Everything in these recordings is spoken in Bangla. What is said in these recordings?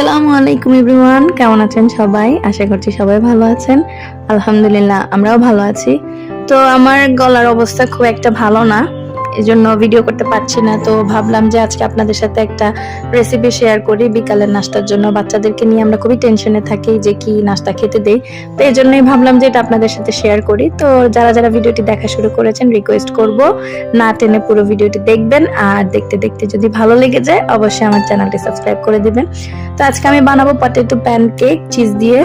আসসালামু আলাইকুম ইব্রিমান কেমন আছেন সবাই? আশা করছি সবাই ভালো আছেন। আলহামদুলিল্লাহ, আমরাও ভালো আছি। তো আমার গলার অবস্থা খুব একটা ভালো না। এই জন্য ভিডিও করতে পারছি না, তো ভাবলাম যে আজকে আপনাদের সাথে একটা রেসিপি শেয়ার করি বিকালের নাস্তার জন্য। বাচ্চাদেরকে নিয়ে আমরা খুবই টেনশনে থাকি যে কি নাস্তা খেতে দেই। তো এই জন্যই ভাবলাম যে এটা আপনাদের সাথে শেয়ার করি। তো যারা যারা ভিডিওটি দেখা শুরু করেছেন রিকোয়েস্ট করব, না টেনে পুরো ভিডিওটি দেখবেন। আর দেখতে দেখতে যদি ভালো লেগে যায়, অবশ্যই আমার চ্যানেলটি সাবস্ক্রাইব করে দিবেন। তো আজকে আমি বানাবো পটেটো প্যান কেক চিজ দিয়ে।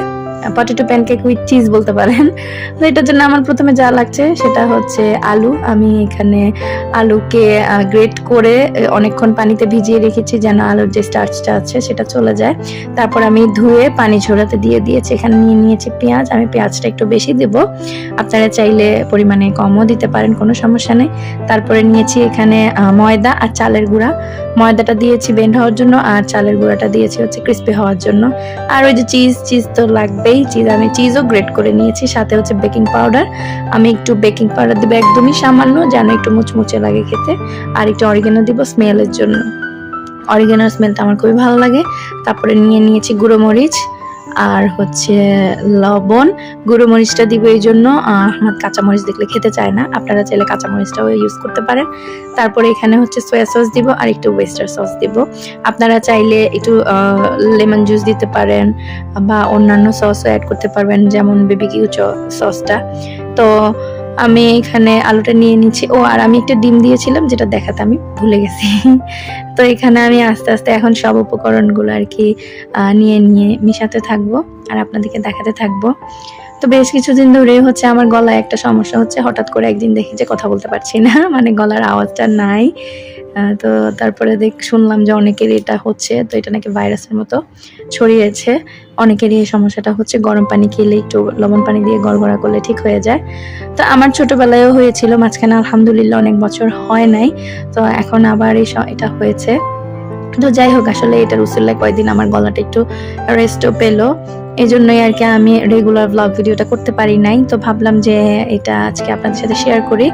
পটেটো প্যানকেক উইথ চিজ বলতে পারেন। তো এটার জন্য আমার প্রথমে যা লাগছে সেটা হচ্ছে আলু। আমি এখানে আলুকে গ্রেট করে অনেকক্ষণ পানিতে ভিজিয়ে রেখেছি যেন আলুর যে স্টার্চটা আছে সেটা চলে যায়। তারপর আমি ধুয়ে পানি ঝরাতে দিয়ে দিয়েছি। এখানে নিয়ে নিয়েছি পেঁয়াজ। আমি পেঁয়াজটা একটু বেশি দেব। আপনারা চাইলে পরিমাণে কমও দিতে পারেন, কোনো সমস্যা নেই। তারপরে নিয়েছি এখানে ময়দা আর চালের গুঁড়া। ময়দাটা দিয়েছি বেন্ড হওয়ার জন্য আর চালের গুঁড়াটা দিয়েছি হচ্ছে ক্রিস্পি হওয়ার জন্য। আর ওই যে চিজ চিজ তো লাগবেই চিজ আমি চিজও গ্রেট করে নিয়েছি, সাথে হচ্ছে বেকিং পাউডার আমি একটু বেকিং পাউডার দেবো, একদমই সামান্য, যেন একটু মুচমুচে লাগে খেতে, আর একটু অরিগেনো দিব স্মেলের জন্য। অরিগেনোর স্মেলটা আমার খুবই ভালো লাগে। তারপরে নিয়ে নিয়েছি গুঁড়ো মরিচ। আর হচ্ছে লবণ গুঁড়ো মরিচটা দিব এই জন্য। আমার কাঁচামরিচ দেখলে খেতে চায় না। আপনারা চাইলে কাঁচামরিচটাও ইউজ করতে পারেন। তারপরে এখানে হচ্ছে সোয়া সস দিব আর একটু ওয়েস্টার সস দিব। আপনারা চাইলে একটু লেমন জুস দিতে পারেন বা অন্যান্য সসও অ্যাড করতে পারবেন, যেমন বেবি কিউ সসটা তো আমি এখানে আলুটা নিয়ে নিচ্ছি। ও, আর আমি একটা ডিম দিয়েছিলাম, যেটা দেখাতে আমি ভুলে গেছি। তো এখানে আমি আস্তে আস্তে এখন সব উপকরণগুলো আর কি নিয়ে নিয়ে মিশাতে থাকব আর আপনাদেরকে দেখাতে থাকব। তো বেশ কিছুদিন ধরে হচ্ছে আমার গলায় একটা সমস্যা হচ্ছে, হঠাৎ করে একদিন দেখি যে কথা বলতে পারছি না মানে গলার আওয়াজটা নাই। তো তারপরে দেখ, শুনলাম যে অনেকের এটা হচ্ছে, তো এটা নাকি ভাইরাসের মতো ছড়িয়েছে। অনেকেরই এই সমস্যাটা হচ্ছে, গরম পানি খেলে একটু লবণ পানি দিয়ে গড়গড়া করলে ঠিক হয়ে যায়। তো আমার ছোটবেলায়ও হয়েছিল, মাঝখানে আলহামদুলিল্লাহ অনেক বছর হয় নাই, তো এখন আবার এই এটা হয়েছে। তো যাই হোক, আসলে এটার উসুল্লা কয়েকদিন আমার গলাটা একটু রেস্টও পেল। এই জন্যই আর কি আমি রেগুলার ব্লগ ভিডিওটা করতে পারি নাই। তো ভাবলাম যে এটা আজকে আপনাদের সাথে শেয়ার করি।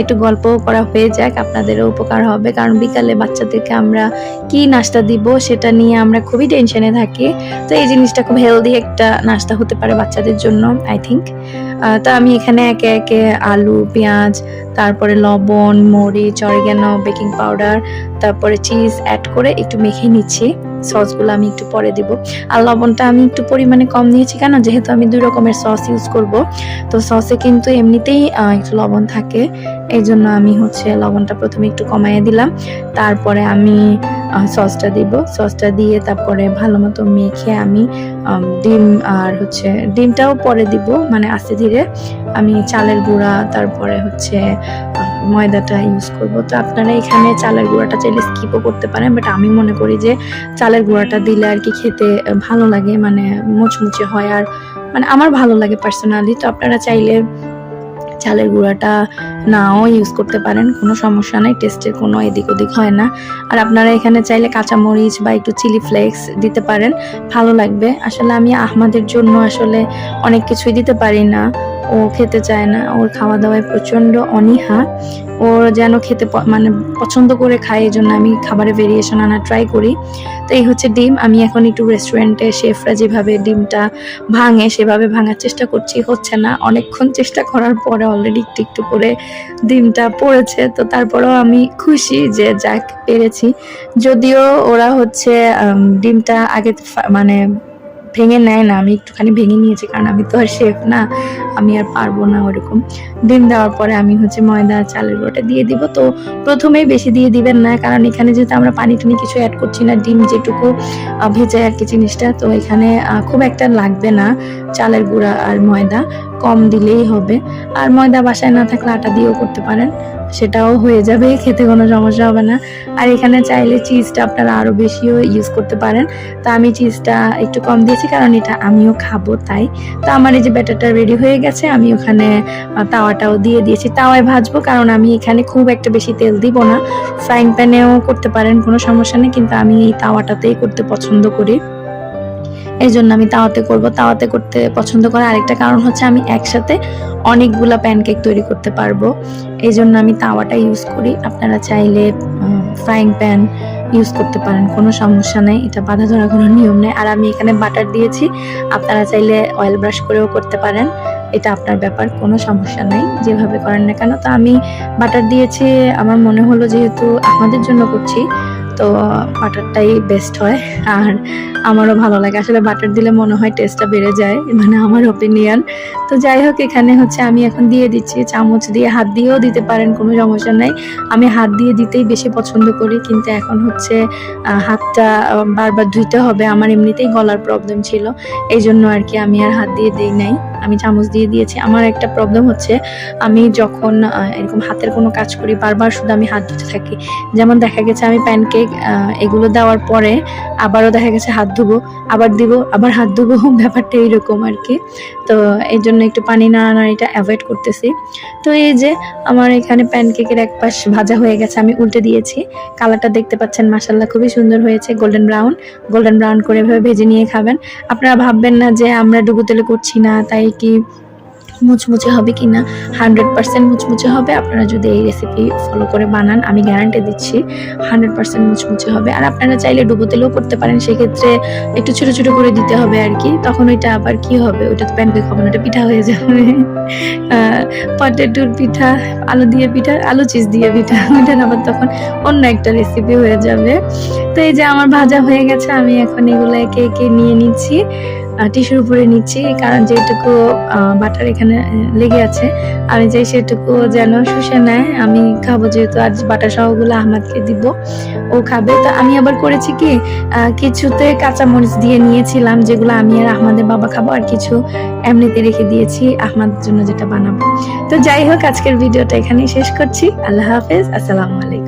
একটু গল্প করা হয়ে যাক, আপনাদেরও উপকার হবে। কারণ বিকালে বাচ্চাদেরকে আমরা কি নাস্তা দিব সেটা নিয়ে আমরা খুবই টেনশনে থাকি। তো এই জিনিসটা খুব হেলদি একটা নাস্তা হতে পারে বাচ্চাদের জন্য আই থিঙ্ক তো আমি এখানে একে একে আলু, পেঁয়াজ, তারপরে লবণ, মরিচ অরিগানো বেকিং পাউডার তারপরে চিজ অ্যাড করে একটু মেখে নিচ্ছি। সসগুলো আমি একটু পরে দিব। আর লবণটা আমি একটু পরিমাণে কম নিয়েছি কেন? যেহেতু আমি দুই রকমের সস ইউজ করব। তো সসে কিন্তু এমনিতেই একটু লবণ থাকে। এই জন্য আমি হচ্ছে লবণটা প্রথমে একটু কমাইয়ে দিলাম। তারপরে আমি সসটা দিব। সসটা দিয়ে তারপরে ভালো মতো মেখে আমি ডিম আর হচ্ছে ডিমটাও পরে দিব। মানে আস্তে ধীরে। আমি চালের গুঁড়া, তারপরে হচ্ছে ময়দাটা ইউজ করব। তো আপনারা এখানে চালের গুঁড়াটা চাইলে স্কিপও করতে পারেন বাট আমি মনে করি যে চালের গুঁড়াটা দিলে আর কি খেতে ভালো লাগে মানে মুচমুচে হয় আর মানে আমার ভালো লাগে পার্সোনালি তো আপনারা চাইলে চালের গুঁড়াটা নাও ইউজ করতে পারেন, কোনো সমস্যা নাই টেস্টের কোনো এদিক ওদিক হয় না। আর আপনারা এখানে চাইলে কাঁচামরিচ বা একটু চিলি ফ্লেক্স দিতে পারেন, ভালো লাগবে। আসলে আমি আহমাদের জন্য আসলে অনেক কিছুই দিতে পারি না। ও খেতে চায় না। ওর খাওয়া দাওয়ায় প্রচণ্ড অনীহা। ওর যেন খেতে মানে পছন্দ করে খায় এই জন্য আমি খাবারে ভেরিয়েশন আনা ট্রাই করি। তো এই হচ্ছে ডিম। আমি এখন একটু রেস্টুরেন্টে শেফরা যেভাবে ডিমটা ভাঙে, সেভাবে ভাঙার চেষ্টা করছি। হচ্ছে না। অনেকক্ষণ চেষ্টা করার পরে অলরেডি একটু একটু করে ডিমটা পড়েছে। তো তারপরেও আমি খুশি যে যাক, পেরেছি। যদিও ওরা হচ্ছে ডিমটা আগে মানে ভেঙে নেয় না, আমি একটুখানি ভেঙে নিয়েছি কারণ আমি তো আর শেফ না, আমি আর পারব না ওরকম। ডিম দেওয়ার পরে আমি হচ্ছে ময়দা, চালের গুঁড়োটা দিয়ে দিব। তো প্রথমেই বেশি দিয়ে দিবেন না, কারণ এখানে যেহেতু আমরা পানি টানি কিছু অ্যাড করছি না, ডিম যেটুকু ভেজে আর কি জিনিসটা, তো এখানে খুব একটা লাগবে না চালের গুঁড়া আর ময়দা। কম দিলেই হবে। আর ময়দা বাসায় না থাকলে আটা দিয়েও করতে পারেন। সেটাও হয়ে যাবে, খেতে কোনো সমস্যা হবে না। আর এখানে চাইলে চিজটা আপনারা আরও বেশিও ইউজ করতে পারেন। তা আমি চিজটা একটু কম দিয়েছি, কারণ এটা আমিও খাব তাই। তো আমার এই যে ব্যাটারটা রেডি হয়ে গেছে, আমি ওখানে তাওয়াটাও দিয়ে দিয়েছি। তাওয়ায় ভাজবো, কারণ আমি এখানে খুব একটা বেশি তেল দিব না। ফ্রাইং প্যানেও করতে পারেন, কোনো সমস্যা নেই, কিন্তু আমি এই তাওয়াটাতেই করতে পছন্দ করি। এই জন্য আমি তাওয়াতে করব। তাওয়াতে করতে পছন্দ করার আরেকটা কারণ হচ্ছে আমি একসাথে অনেকগুলা প্যানকেক তৈরি করতে পারব। এই জন্য আমি তাওয়াটা ইউজ করি। আপনারা চাইলে ফ্রাইং প্যান ইউজ করতে পারেন, কোনো সমস্যা নেই। এটা বাধা ধরা কোনো নিয়ম নেই। আর আমি এখানে বাটার দিয়েছি। আপনারা চাইলে অয়েল ব্রাশ করেও করতে পারেন। এটা আপনার ব্যাপার, কোনো সমস্যা নাই। যেভাবে করেন না কেন। তো আমি বাটার দিয়েছি। আমার মনে হলো যেহেতু আমাদের জন্য করছি তো, বাটারটাই বেস্ট হয়। আর আমারও ভালো লাগে। আসলে বাটার দিলে মনে হয় টেস্টটা বেড়ে যায় মানে আমার ওপিনিয়ন তো যাই হোক, এখানে হচ্ছে আমি এখন দিয়ে দিচ্ছি। চামচ দিয়ে হাত দিয়েও দিতে পারেন, কোনো সমস্যা নাই। আমি হাত দিয়ে দিতেই বেশি পছন্দ করি, কিন্তু এখন হচ্ছে হাতটা বারবার ধুইতে হবে। আমার এমনিতেই গলার প্রবলেম ছিল। এই জন্য আর কি আমি আর হাত দিয়ে দিই নাই। আমি চামচ দিয়ে দিয়েছি। আমার একটা প্রবলেম হচ্ছে, আমি যখন এরকম হাতের কোনো কাজ করি, বারবার শুধু আমি হাত ধুতে থাকি। যেমন দেখা গেছে আমি প্যানকেক এগুলো দেওয়ার পরে আবারও দেখা গেছে হাত ধুবো, আবার দিব, আবার হাত ধুবো, ব্যাপারটা এইরকম আর কি। তো এই জন্য একটু পানি নাড়ানাড়িটা অ্যাভয়েড করতেছি। তো এই যে আমার এখানে প্যানকেকের এক পাশ ভাজা হয়ে গেছে, আমি উল্টে দিয়েছি। কালারটা দেখতে পাচ্ছেন মাসাল্লাহ খুবই সুন্দর হয়েছে গোল্ডেন ব্রাউন গোল্ডেন ব্রাউন করে এভাবে ভেজে নিয়ে খাবেন। আপনারা ভাববেন না যে আমরা ডুবো তেলে করছি না, তাই কি মুচমুচে হবে কি না? হান্ড্রেড পার্সেন্ট মুচমুচে হবে। আপনারা যদি এই রেসিপি ফলো করে বানান, আমি গ্যারান্টি দিচ্ছি হান্ড্রেড পার্সেন্ট মুচমুচে হবে। আর আপনারা চাইলে ডুবো তেলেও করতে পারেন, সেক্ষেত্রে একটু ছোটো ছোটো করে দিতে হবে আর কি। তখন ওইটা আবার কি হবে? ওইটা তো প্যানকেক হবে না, ওটা পিঠা হয়ে যাবে। পটেটোর পিঠা, আলু দিয়ে পিঠা, আলু চিজ দিয়ে পিঠা, ওইটা আবার তখন অন্য একটা রেসিপি হয়ে যাবে। তো এই যে আমার ভাজা হয়ে গেছে, আমি এখন এগুলো একে একে নিয়ে নিচ্ছি। টিস্যুর উপরে নিচ্ছি, কারণ যেটুকু বাটার এখানে লেগে আছে, আমি চাই সেটুকু যেন শুষে নেয়। আমি খাব যেহেতু আজ বাটার সহগুলো আহমাদকে দিব, ও খাবে। তো আমি আবার করেছি কি কিছুতে কাঁচামরিচ দিয়ে নিয়েছিলাম, যেগুলো আমি আর আহমাদের বাবা খাব, আর কিছু এমনিতে রেখে দিয়েছি আহমাদের জন্য যেটা বানাবো। তো যাই হোক, আজকের ভিডিওটা এখানেই শেষ করছি। আল্লাহ হাফেজ, আসসালামু আলাইকুম।